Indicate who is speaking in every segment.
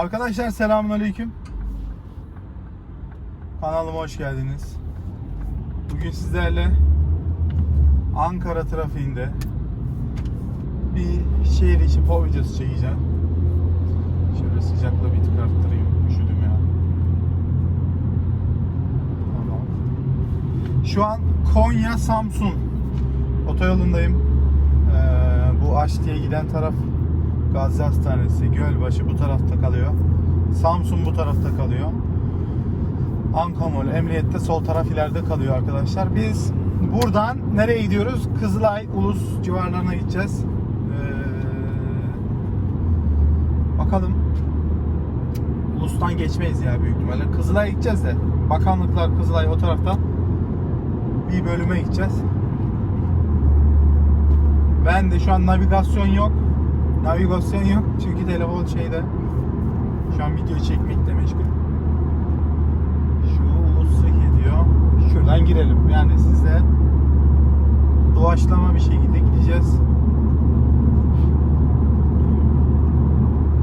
Speaker 1: Arkadaşlar selamünaleyküm. Kanalıma hoş geldiniz. Bugün sizlerle Ankara trafiğinde bir şehir içi pov videosu çekeceğim. Şöyle sıcakla bir tık arttırayım. Üşüdüm ya. Tamam. Şu an Konya Samsun otoyolundayım. Ee, bu Aşti'ye giden taraf Gazi Hastanesi, Gölbaşı bu tarafta kalıyor. Samsun bu tarafta kalıyor. Ankamol, Emniyet'te sol taraf ileride kalıyor arkadaşlar. Biz buradan nereye gidiyoruz? Kızılay, Ulus civarlarına gideceğiz. Ee, bakalım. Ulus'tan geçmeyiz ya büyük ihtimalle. Kızılay'a gideceğiz de. Bakanlıklar Kızılay o tarafta. Bir bölüme gideceğiz. Ben de şu an navigasyon yok. Navigasyon yok çünkü telefon şeyde. Şu an video çekmekle meşgul. Şu Ulus diyor. Şuradan girelim. Yani sizle doğaçlama bir şekilde gideceğiz.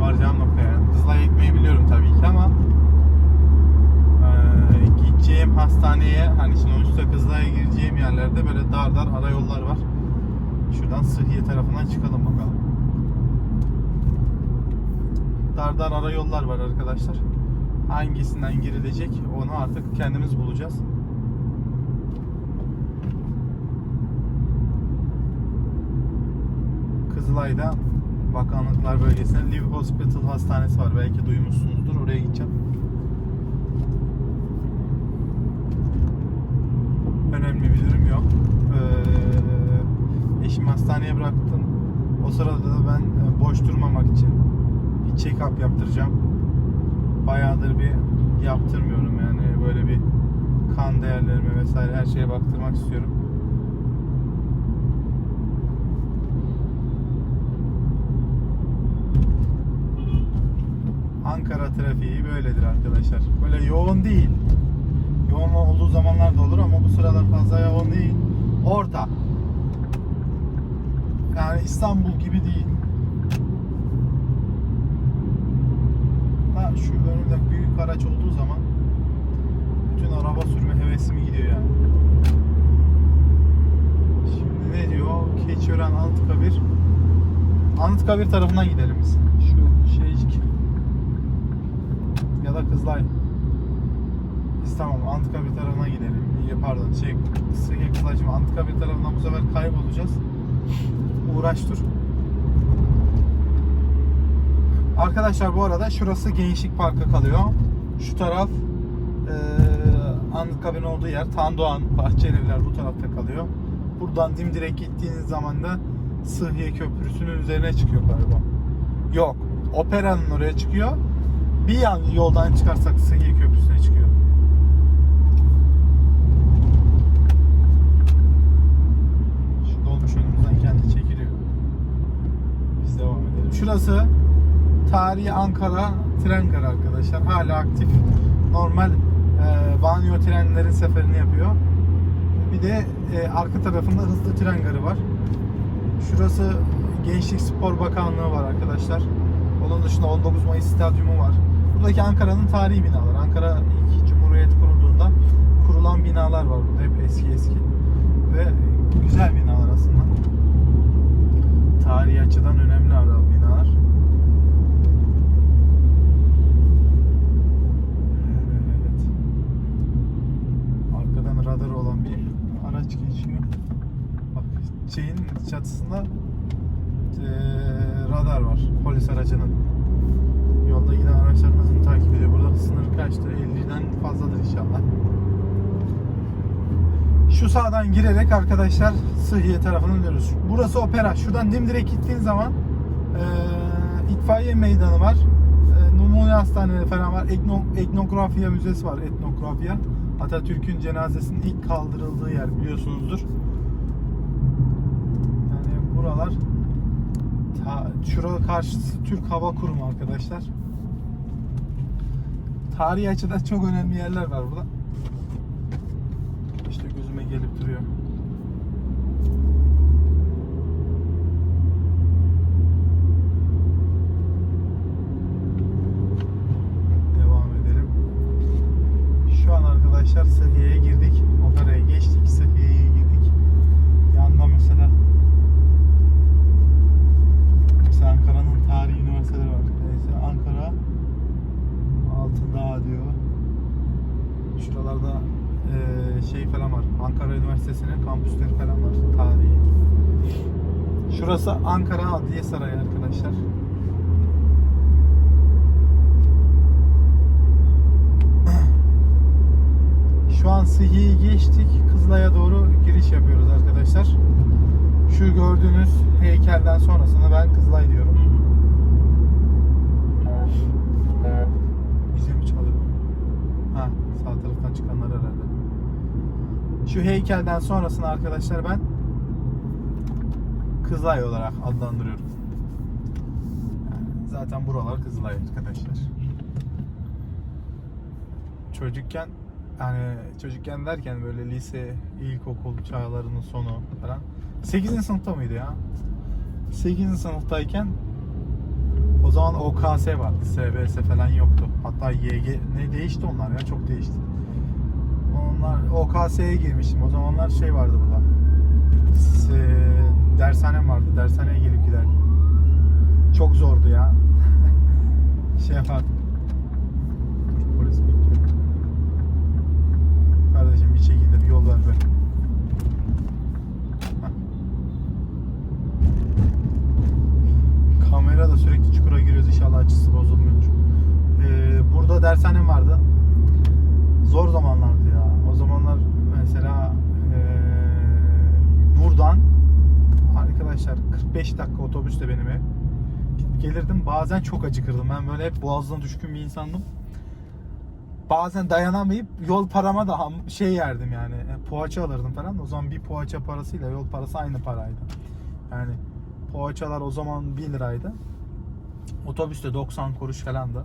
Speaker 1: Varacağım noktaya. Kızılay ekmeği biliyorum tabii ki ama eee, gideceğim hastaneye hani sonuçta Kızılay'a gireceğim yerlerde böyle dar dar ara yollar var. Şuradan Sıhhiye tarafından çıkalım bakalım. Dar ara yollar var arkadaşlar. Hangisinden girilecek onu artık kendimiz bulacağız. Kızılay'da Bakanlıklar Bölgesi'nde Live Hospital Hastanesi var. Belki duymuşsunuzdur. Oraya gideceğim. Önemli bir durum yok. Ee, eşimi hastaneye bıraktım. O sırada da ben e, boş durmamak için bir check-up yaptıracağım. Bayağıdır bir yaptırmıyorum yani böyle bir kan değerlerime vesaire her şeye baktırmak istiyorum. Ankara trafiği böyledir arkadaşlar. Böyle yoğun değil. Yoğun olduğu zamanlar da olur ama bu sıralar fazla yoğun değil. Orta. Yani İstanbul gibi değil. Önümde büyük araç olduğu zaman bütün araba sürme hevesim gidiyor yani. Şimdi ne diyor? Keçiören Anıtkabir. Anıtkabir tarafına gidelim biz. Şu şeycik. Ya da Kızılay. Biz tamam Anıtkabir tarafına gidelim. Pardon şey Kızılay Anıtkabir tarafından bu sefer kaybolacağız. Uğraş dur. Arkadaşlar bu arada şurası Gençlik Parkı kalıyor. Şu taraf eee Anıtkabir'in olduğu yer Tandoğan, Bahçelievler bu tarafta kalıyor. Buradan dimdirek gittiğiniz zaman da Sıhhiye Köprüsü'nün üzerine çıkıyor galiba. Yok. Opera'nın oraya çıkıyor. Bir yan yoldan çıkarsak Sıhhiye Köprüsü'ne çıkıyor. Şu dolmuş önümüzden kendi çekiliyor. Biz devam edelim. Şurası Tarihi Ankara tren garı arkadaşlar. Hala aktif. Normal e, banyo trenlerin seferini yapıyor. Bir de e, arka tarafında hızlı tren garı var. Şurası Gençlik Spor Bakanlığı var arkadaşlar. Onun dışında 19 Mayıs Stadyumu var. Buradaki Ankara'nın tarihi binaları. Ankara ilk Cumhuriyet kurulduğunda kurulan binalar var burada. Hep eski eski. Ve güzel binalar aslında. Tarihi açıdan önemli ara binalar. Evet. Arkadan radar olan bir araç geçiyor. Bak şeyin çatısında eee, radar var. Polis aracının. Yolda giden araçlar hızını takip ediyor. Burada sınır kaçtı? 50'den fazladır inşallah. Şu sağdan girerek arkadaşlar Sıhhiye tarafına dönüyoruz. Burası opera. Şuradan dimdirek gittiğin zaman eee itfaiye meydanı var. Eee numune hastaneleri falan var. Etno, etnografya müzesi var. Etnografya. Atatürk'ün cenazesinin ilk kaldırıldığı yer biliyorsunuzdur buralar ta, şura karşısı Türk Hava Kurumu arkadaşlar. Tarihi açıdan çok önemli yerler var burada. İşte gözüme gelip duruyor. Devam edelim. Şu an arkadaşlar Seviye'ye girdik. Kampüsleri falan var. Tarihi. Şurası Ankara Adliye Sarayı arkadaşlar. Şu an Sıhi'yi geçtik. Kızılay'a doğru giriş yapıyoruz arkadaşlar. Şu gördüğünüz heykelden sonrasını ben Kızılay diyorum. Bize mi çalıyor? Ha, sağ taraftan çıkanlar herhalde. Şu heykelden sonrasını arkadaşlar ben Kızılay olarak adlandırıyorum. Yani zaten buralar Kızılay arkadaşlar. Çocukken yani çocukken derken böyle lise, ilkokul çağlarının sonu falan. 8. sınıfta mıydı ya? 8. sınıftayken o zaman OKS vardı. SBS falan yoktu. Hatta YG ne değişti onlar ya çok değişti. Onlar OKS'ye girmiştim. O zamanlar şey vardı burada. S- dershanem vardı. Dershaneye gelip giderdim. Çok zordu ya. şey yapardım. Polis bekliyor. Kardeşim bir şekilde bir yol ver be. Heh. Kamera da sürekli çukura giriyoruz inşallah açısı bozulmuyordur. Ee, burada dershanem vardı. Zor zamanlardı ya. O zamanlar mesela ee, buradan arkadaşlar 45 dakika otobüsle benim ev. Gidip gelirdim. Bazen çok acıkırdım. Ben böyle hep boğazına düşkün bir insandım. Bazen dayanamayıp yol parama da şey yerdim yani. e, Poğaça alırdım falan. O zaman bir poğaça parasıyla yol parası aynı paraydı. Yani poğaçalar o zaman 1 liraydı. Otobüste 90 kuruş falan da.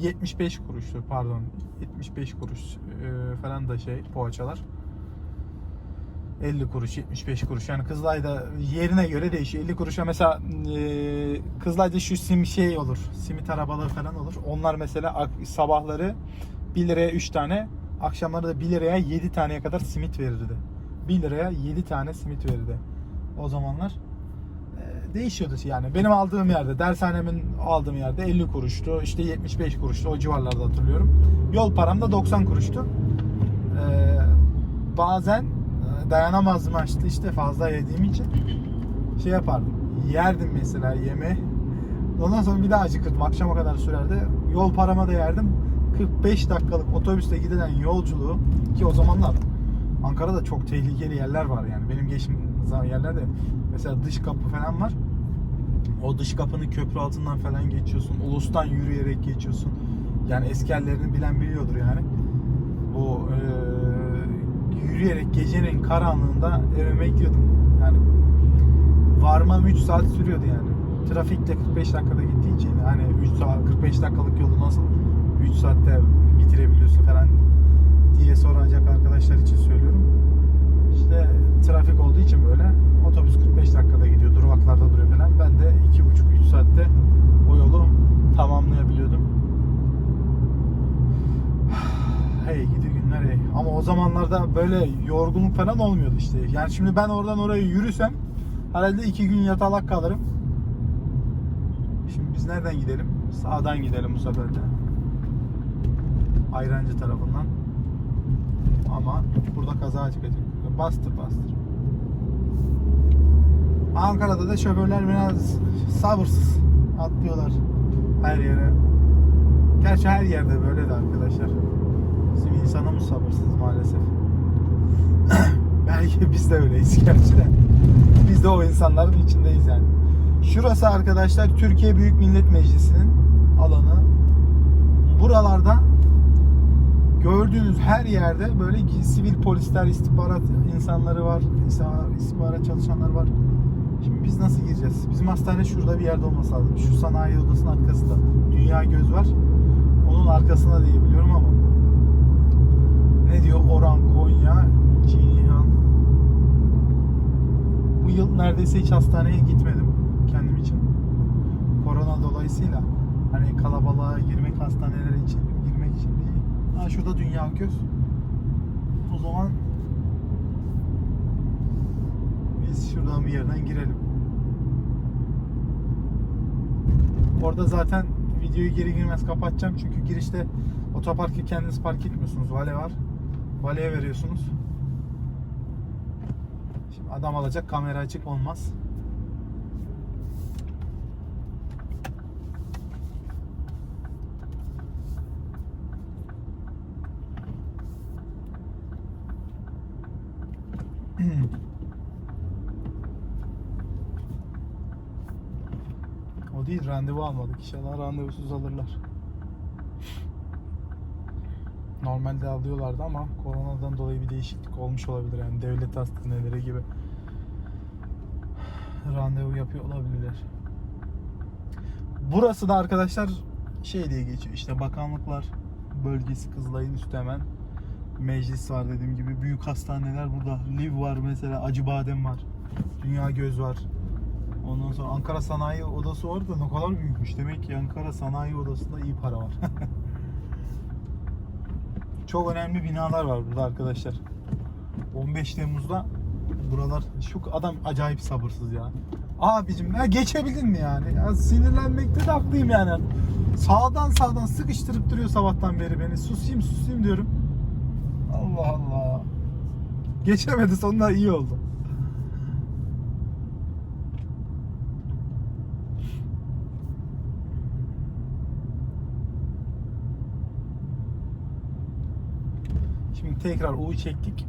Speaker 1: 75 kuruştu pardon. 75 kuruş e, falan da şey poğaçalar. 50 kuruş, 75 kuruş. Yani Kızılay'da yerine göre değişiyor. 50 kuruşa mesela e, Kızılay'da şu sim şey olur. Simit arabaları falan olur. Onlar mesela sabahları 1 liraya 3 tane, akşamları da 1 liraya 7 taneye kadar simit verirdi. 1 liraya 7 tane simit verirdi. O zamanlar e, değişiyordu yani. Benim aldığım yerde, dershanemin aldığım yerde 50 kuruştu. işte 75 kuruştu. O civarlarda hatırlıyorum. Yol param da 90 kuruştu. Ee, bazen e, dayanamazdım açtı işte fazla yediğim için şey yapardım. Yerdim mesela yeme. Ondan sonra bir daha acıkırdım. Akşama kadar sürerdi. Yol parama da yerdim. 45 dakikalık otobüste gidilen yolculuğu ki o zamanlar Ankara'da çok tehlikeli yerler var yani. Benim geçim yerlerde mesela dış kapı falan var. O dış kapının köprü altından falan geçiyorsun. Ulus'tan yürüyerek geçiyorsun. Yani eski bilen biliyordur yani. Bu eee, yürüyerek gecenin karanlığında evime gidiyordum. Yani varmam 3 saat sürüyordu yani. Trafikte 45 dakikada gittiği için hani 3 saat 45 dakikalık yolu nasıl 3 saatte bitirebiliyorsun falan diye soracak arkadaşlar için söylüyorum. İşte trafik olduğu için böyle otobüs 45 dakikada gidiyor, duraklarda duruyor falan. Ben de 2,5-3 saatte o yolu tamamlayabiliyordum. Hey gidi hey. Ama o zamanlarda böyle yorgunluk falan olmuyordu işte. Yani şimdi ben oradan oraya yürüsem herhalde iki gün yatalak kalırım. Şimdi biz nereden gidelim? Sağdan gidelim bu sefer de. Ayrancı tarafından. Ama burada kaza çıkacak. Bastır bastır. Ankara'da da şoförler biraz sabırsız atlıyorlar her yere. Gerçi her yerde böyle de arkadaşlar. Bizim insanımız sabırsız maalesef. Belki biz de öyleyiz gerçi de. Biz de o insanların içindeyiz yani. Şurası arkadaşlar Türkiye Büyük Millet Meclisi'nin alanı. Buralarda gördüğünüz her yerde böyle sivil polisler, istihbarat insanları var, istihbarat çalışanlar var. Şimdi biz nasıl gireceğiz? Bizim hastane şurada bir yerde olması lazım. Şu sanayi odasının arkasında. Dünya Göz var. Onun arkasında diye biliyorum ama. Ne diyor? Oran, Konya, Ceyhan. Bu yıl neredeyse hiç hastaneye gitmedim kendim için. Korona dolayısıyla hani kalabalığa girmek hastanelere için girmek için değil. Ha şurada Dünya Göz. O zaman biz şuradan bir yerden girelim. Orada zaten videoyu geri girmez kapatacağım çünkü girişte otoparkı kendiniz park etmiyorsunuz. Vale var. Valeye veriyorsunuz. Adam alacak kamera açık olmaz. O değil randevu almadık. İnşallah randevusuz alırlar. Normalde alıyorlardı ama koronadan dolayı bir değişiklik olmuş olabilir. Yani devlet hastaneleri gibi randevu yapıyor olabilirler. Burası da arkadaşlar şey diye geçiyor. İşte bakanlıklar bölgesi Kızılay'ın üstü hemen. Meclis var dediğim gibi. Büyük hastaneler burada. Liv var mesela. Acıbadem var. Dünya Göz var. Ondan sonra Ankara Sanayi Odası var da ne kadar büyükmüş. Demek ki Ankara Sanayi Odası'nda iyi para var. Çok önemli binalar var burada arkadaşlar. 15 Temmuz'da buralar şu adam acayip sabırsız ya. Abicim ya geçebildin mi yani? Ya sinirlenmekte de haklıyım yani. Sağdan sağdan sıkıştırıp duruyor sabahtan beri beni. Susayım susayım diyorum. Allah Allah. Geçemedi sonunda iyi oldu. Şimdi tekrar U'yu çektik.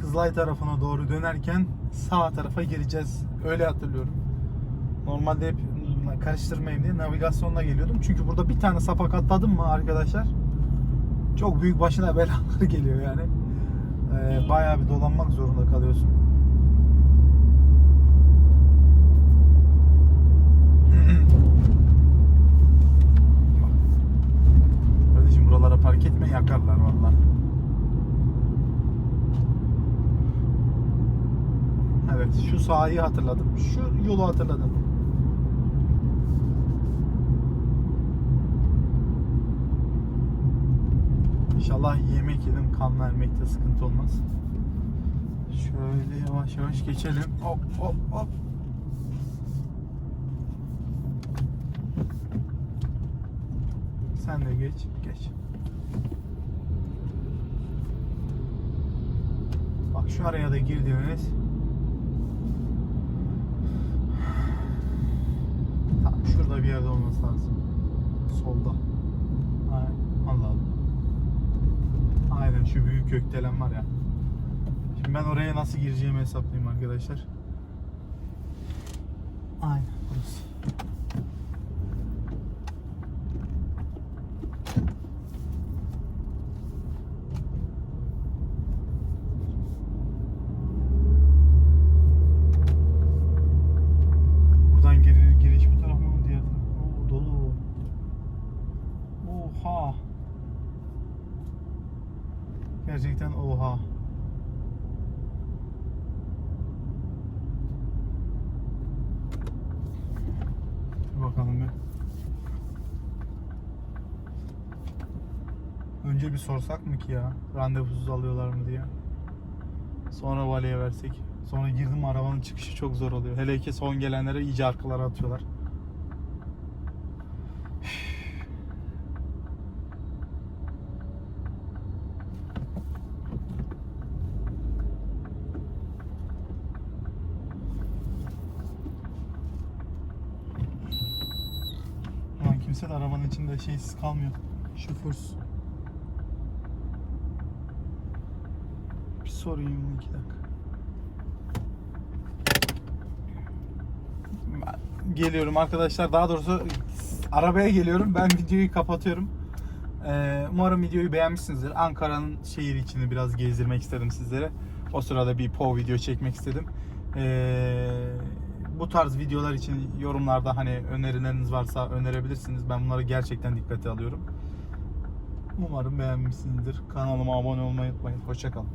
Speaker 1: Kızılay tarafına doğru dönerken sağ tarafa gireceğiz. Öyle hatırlıyorum. Normalde hep karıştırmayayım diye navigasyonla geliyordum. Çünkü burada bir tane sapak atladım mı arkadaşlar çok büyük başına belalar geliyor yani. Ee, bayağı bir dolanmak zorunda kalıyorsun. Sahayı hatırladım. Şu yolu hatırladım. İnşallah yemek yedim kan vermekte sıkıntı olmaz. Şöyle yavaş yavaş geçelim. Hop hop hop. Sen de geç, geç. Bak şu araya da girdiğimiz Şurada bir yerde olması lazım. Solda. Aynen. Allah Allah. Aynen şu büyük gökdelen var ya. Şimdi ben oraya nasıl gireceğimi hesaplayayım arkadaşlar. Aynen burası. Buradan gir, giriş bu taraf mı diğer taraf mı? Oo, dolu. Oha. Gerçekten oha. Bakalım bir. Önce bir sorsak mı ki ya? Randevusuz alıyorlar mı diye. Sonra valiye versek. Sonra girdim arabanın çıkışı çok zor oluyor. Hele ki son gelenlere iyice arkalara atıyorlar. De arabanın içinde şeysiz kalmıyor. Şoförsüz. Bir sorayım iki dakika. Geliyorum arkadaşlar. Daha doğrusu arabaya geliyorum. Ben videoyu kapatıyorum. Ee, umarım videoyu beğenmişsinizdir. Ankara'nın şehir içini biraz gezdirmek istedim sizlere. O sırada bir POV video çekmek istedim. Ee, bu tarz videolar için yorumlarda hani önerileriniz varsa önerebilirsiniz. Ben bunları gerçekten dikkate alıyorum. Umarım beğenmişsinizdir. Kanalıma abone olmayı unutmayın. Hoşçakalın.